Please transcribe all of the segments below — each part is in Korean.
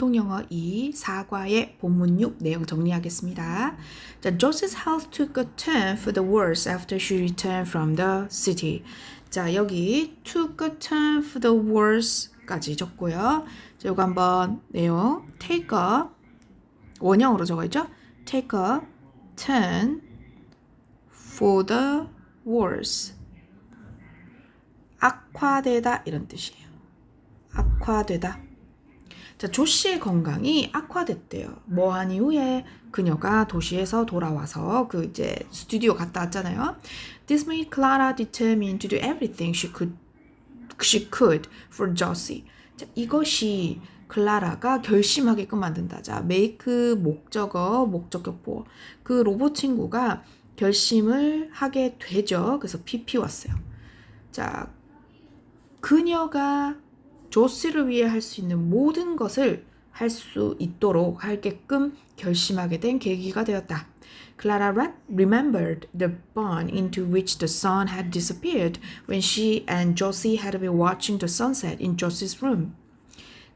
공통영어 2 사과의 본문 6 내용 정리하겠습니다. 자, Josie's health took a turn for the worse after she returned from the city. 자, 여기 took a turn for the worse까지 적고요. 자, 요거 한번 내용 take a 원형으로 적어 있죠? take a turn for the worse. 악화되다 이런 뜻이에요. 악화되다. 자, 조 씨의 건강이 악화됐대요. 뭐한 이후에 그녀가 도시에서 돌아와서 그 이제 스튜디오 갔다 왔잖아요. This made Clara determined to do everything she could she could for Josie. 자, 이것이 클라라가 결심하게끔 만든다. 자, make 목적어, 목적격보. 그 로봇 친구가 결심을 하게 되죠. 그래서 PP 왔어요. 자, 그녀가 조씨를 위해 할 수 있는 모든 것을 할 수 있도록 하게끔 결심하게 된 계기가 되었다. Clara remembered the barn into which the sun had disappeared when she and Josie had been watching the sunset in Josie's room.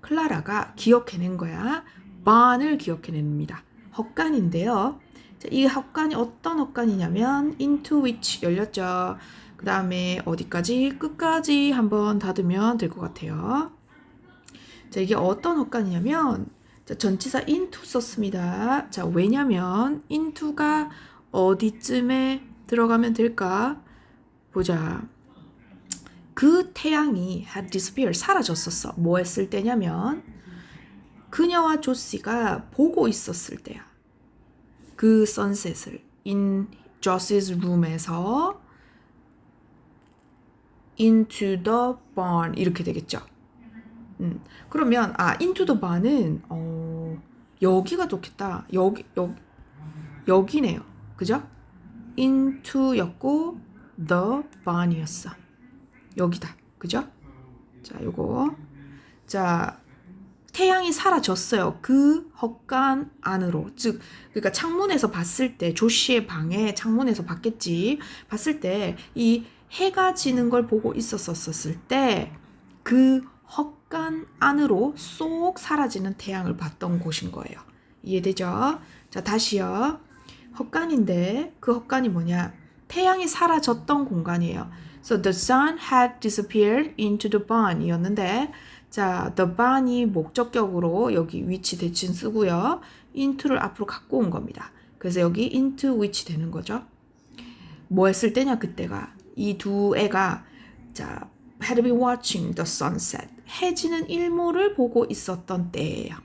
클라라가 기억해낸 거야. barn을 기억해냅니다. 헛간인데요. 자, 이 헛간이 어떤 헛간이냐면 into which 열렸죠. 그 다음에 어디까지? 끝까지 한번 닫으면 될 것 같아요. 자, 이게 어떤 헛간이냐면, 자, 전치사 into 썼습니다. 자, 왜냐면, into가 어디쯤에 들어가면 될까? 보자. 그 태양이 had disappeared, 사라졌었어. 뭐 했을 때냐면, 그녀와 조씨가 보고 있었을 때야. 그 선셋을 in Josie's room에서 into the barn 이렇게 되겠죠. 음, 그러면 아 into the barn은 어, 여기가 좋겠다. 여기 여, 여기네요. 그죠? into였고 the barn이었어. 여기다. 그죠? 자, 요거. 자, 태양이 사라졌어요. 그 헛간 안으로. 즉, 그러니까 창문에서 봤을 때, 조씨의 방에 창문에서 봤겠지. 봤을 때, 이 해가 지는 걸 보고 있었었을 때, 그 헛간 안으로 쏙 사라지는 태양을 봤던 곳인 거예요. 이해되죠? 자, 다시요. 헛간인데, 그 헛간이 뭐냐? 태양이 사라졌던 공간이에요. So the sun had disappeared into the barn 이었는데, 자, the barn이 목적격으로 여기 위치 대칭 쓰고요. into를 앞으로 갖고 온 겁니다. 그래서 여기 into which 되는 거죠. 뭐 했을 때냐, 그때가. 이 두 애가, 자, had been watching the sunset. 해지는 일몰을 보고 있었던 때예요.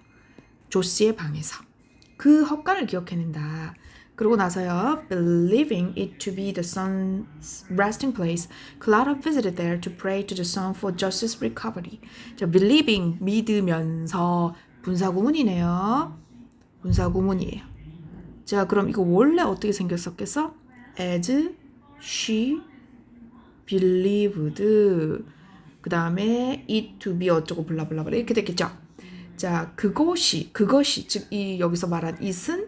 조씨의 방에서. 그 헛간을 기억해낸다. 그러고 나서요, believing it to be the sun's resting place, Clara visited there to pray to the sun for Josie's recovery. 자, believing 믿으면서 분사구문이네요. 분사구문이에요. 자, 그럼 이거 원래 어떻게 생겼었겠어? as she believed. 그 다음에 it to be 어쩌고 블라블라블라 이렇게 됐겠죠. 자, 그것이 그것이 즉 이 여기서 말한 it은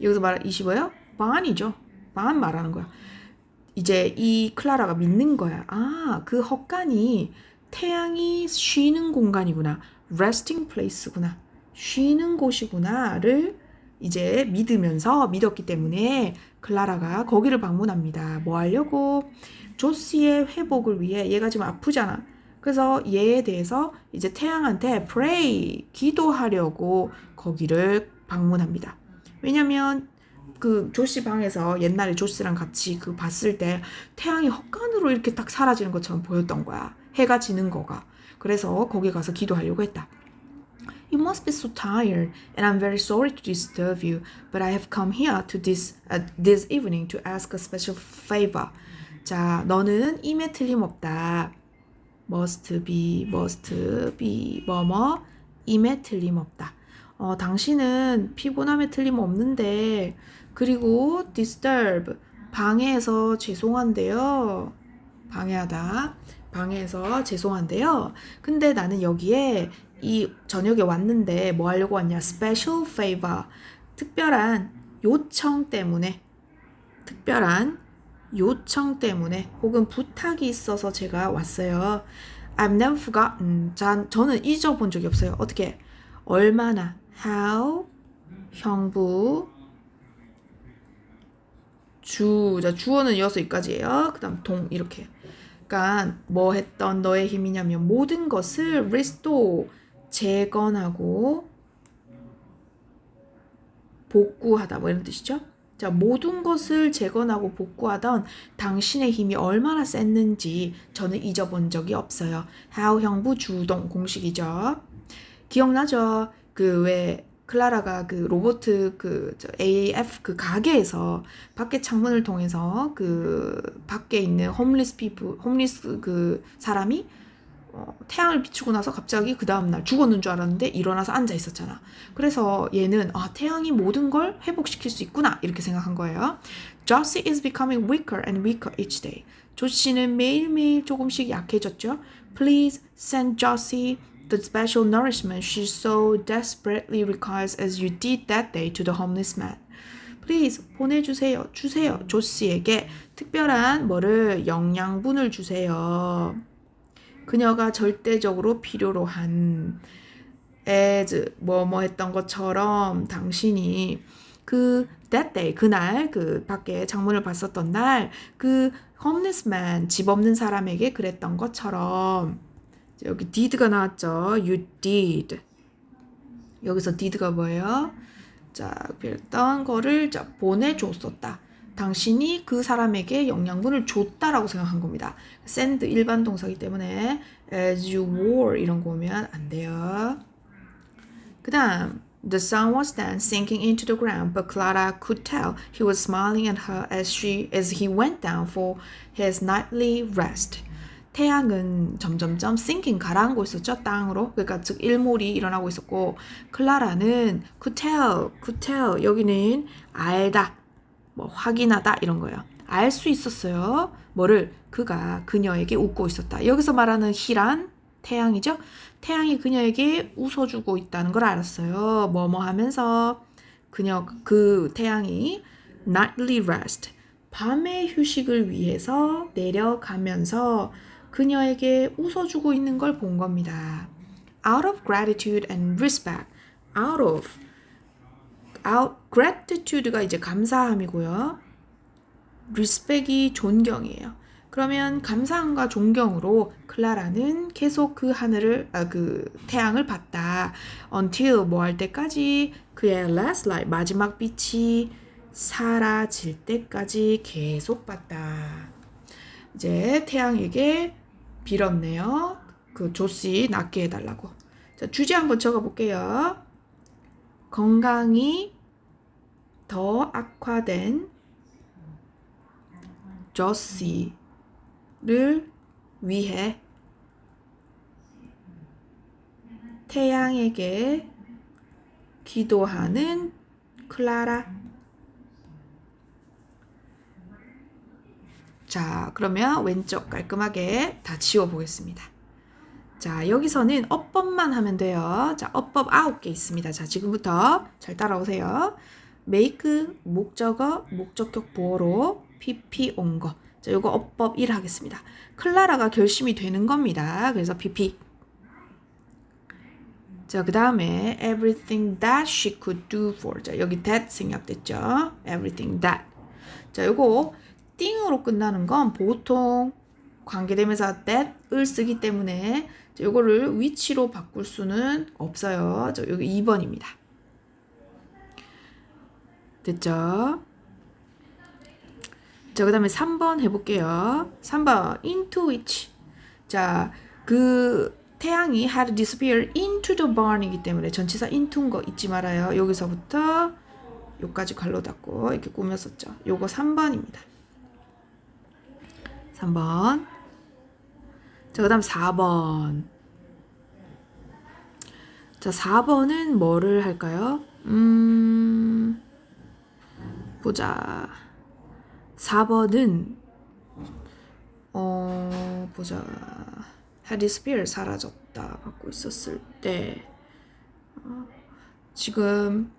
여기서 말한 it이 뭐예요? 반이죠. 반 말하는 거야. 이제 이 클라라가 믿는 거야. 아, 그 헛간이 태양이 쉬는 공간이구나. resting place구나. 쉬는 곳이구나를 이제 믿으면서 믿었기 때문에 클라라가 거기를 방문합니다. 뭐 하려고? 조씨의 회복을 위해 얘가 지금 아프잖아. 그래서 얘에 대해서 이제 태양한테 pray 기도하려고 거기를 방문합니다. 왜냐면 그 조씨 방에서 옛날에 조씨랑 같이 그 봤을 때 태양이 헛간으로 이렇게 딱 사라지는 것처럼 보였던 거야. 해가 지는 거가. 그래서 거기 가서 기도하려고 했다. You must be so tired, and I'm very sorry to disturb you, but I have come here to this uh, this evening to ask a special favor. 자, 너는 임에 틀림없다. must be, must be, 뭐뭐, 임에 틀림없다. 어, 당신은 피곤함에 틀림없는데, 그리고 disturb, 방해해서 죄송한데요. 방해하다. 방해해서 죄송한데요. 근데 나는 여기에 이 저녁에 왔는데 뭐 하려고 왔냐? special favor. 특별한 요청 때문에 특별한 요청 때문에 혹은 부탁이 있어서 제가 왔어요. I've never forgotten. 자, 저는 잊어본 적이 없어요. 어떻게? 얼마나 how 형부 주 자, 주어는 이어서 여기까지예요. 그 다음 동 이렇게. 그러니까 뭐 했던 너의 힘이냐면 모든 것을 restore 재건하고 복구하다 뭐 이런 뜻이죠. 자, 모든 것을 재건하고 복구하던 당신의 힘이 얼마나 셌는지 저는 잊어본 적이 없어요. how 형부 주동 공식이죠. 기억나죠? 그 왜 클라라가 그 로보트 그저 AAF 그 가게에서 밖에 창문을 통해서 그 밖에 있는 홈리스 피부 홈리스 그 사람이 어, 태양을 비추고 나서 갑자기 그 다음날 죽었는 줄 알았는데 일어나서 앉아 있었잖아. 그래서 얘는 아, 태양이 모든 걸 회복시킬 수 있구나 이렇게 생각한 거예요. Josie is becoming weaker and weaker each day. 조 씨는 매일매일 조금씩 약해졌죠. Please send Josie the special nourishment she so desperately requires as you did that day to the homeless man. Please 보내주세요. 주세요. 조 씨에게 특별한 뭐를 영양분을 주세요. 그녀가 절대적으로 필요로 한 as 뭐뭐 했던 것처럼 당신이 그 that day 그날 그 밖에 창문을 봤었던 날 그 homeless man 집 없는 사람에게 그랬던 것처럼 여기 did가 나왔죠. You did. 여기서 did가 뭐예요? 자, 그랬던 거를 자, 보내줬었다. 당신이 그 사람에게 영양분을 줬다라고 생각한 겁니다. send 일반 동사기 때문에 as you were 이런 거 오면 안 돼요. 그 다음 The sun was then sinking into the ground, but Clara could tell he was smiling at her as she as he went down for his nightly rest. 태양은 점점점 sinking 가라앉고 있었죠 땅으로 그러니까 즉 일몰이 일어나고 있었고 클라라는 could tell, could tell 여기는 알다 뭐 확인하다 이런 거예요. 알 수 있었어요. 뭐를 그가 그녀에게 웃고 있었다. 여기서 말하는 희란 태양이죠. 태양이 그녀에게 웃어주고 있다는 걸 알았어요. 뭐뭐 하면서 그녀 그 태양이 nightly rest 밤의 휴식을 위해서 내려가면서 그녀에게 웃어주고 있는 걸 본 겁니다. Out of gratitude and respect. Out of out gratitude가 이제 감사함이고요. respect이 존경이에요. 그러면 감사함과 존경으로 클라라는 계속 그 하늘을 아, 그 태양을 봤다. until 뭐 할 때까지 그의 last light 마지막 빛이 사라질 때까지 계속 봤다. 이제 태양에게 빌었네요. 그 조씨 낫게 해달라고. 자, 주제 한번 적어볼게요. 건강이 더 악화된 조씨를 위해 태양에게 기도하는 클라라. 자, 그러면 왼쪽 깔끔하게 다 지워 보겠습니다. 자, 여기서는 어법만 하면 돼요. 자, 어법 9개 있습니다. 자, 지금부터 잘 따라오세요. Make, 목적어, 목적격 보어로 pp 온 거. 자, 요거 어법 1 하겠습니다. 클라라가 결심이 되는 겁니다. 그래서 pp. 자, 그 다음에 everything that she could do for. 자, 여기 that 생략됐죠? everything that. 자, 요거 띵으로 끝나는 건 보통 관계대명사 that을 쓰기 때문에 이거를 위치로 바꿀 수는 없어요. 저 여기 2번입니다. 됐죠? 자, 그 다음에 3번 해볼게요. 3번, into which. 자, 그 태양이 had disappeared into the barn이기 때문에 전치사 into인 거 잊지 말아요. 여기서부터 여기까지 갈로 닫고 이렇게 꾸몄었죠. 요거 3번입니다. 3번. 자, 그 다음 4번. 자, 4번은 뭐를 할까요? 음, 보자. 4번은, 어, 보자. had disappeared, 사라졌다. 받고 있었을 때, 어, 지금,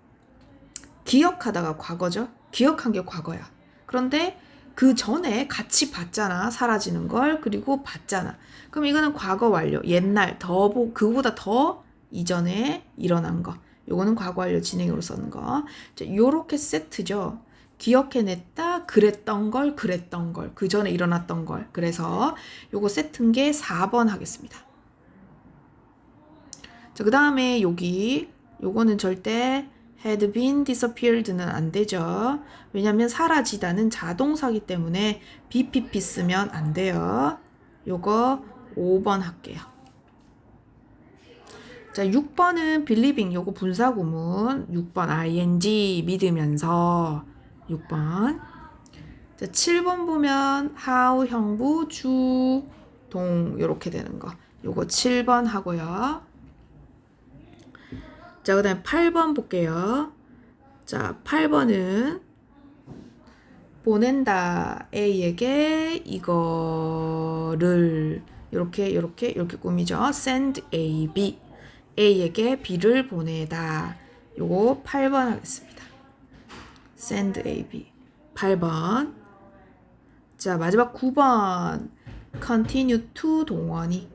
기억하다가 과거죠? 기억한 게 과거야. 그런데 그 전에 같이 봤잖아. 사라지는 걸. 그리고 봤잖아. 그럼 이거는 과거 완료. 옛날, 더, 보, 그보다 더 이전에 일어난 거. 요거는 과거 완료 진행으로 쓰는 거. 자, 요렇게 세트죠. 기억해냈다, 그랬던 걸, 그랬던 걸, 그 전에 일어났던 걸. 그래서 요거 세트인 게 4번 하겠습니다. 자, 그 다음에 여기, 요거는 절대 had been disappeared는 안 되죠. 왜냐면 사라지다는 자동사기 때문에 BPP 쓰면 안 돼요. 요거 5번 할게요. 자, 6번은 believing 요거 분사 구문 6번 ing 믿으면서 6번 자, 7번 보면 how 형부 주 동 요렇게 되는 거 요거 7번 하고요. 자, 그 다음에 8번 볼게요. 자, 8번은 보낸다 A에게 이거를 이렇게 이렇게 이렇게 꾸미죠. send A, B. A에게 B를 보내다. 요거 8번 하겠습니다. Send A, B. 8번. 자, 마지막 9번. continue to 동원이.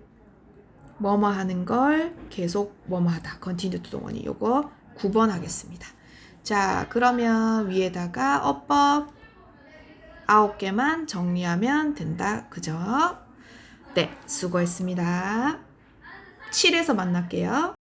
뭐뭐 하는 걸 계속 뭐뭐 하다. continue to 동원이. 요거 9번 하겠습니다. 자, 그러면 위에다가 어법 아홉 개만 정리하면 된다. 그죠? 네, 수고했습니다. 7에서 만날게요.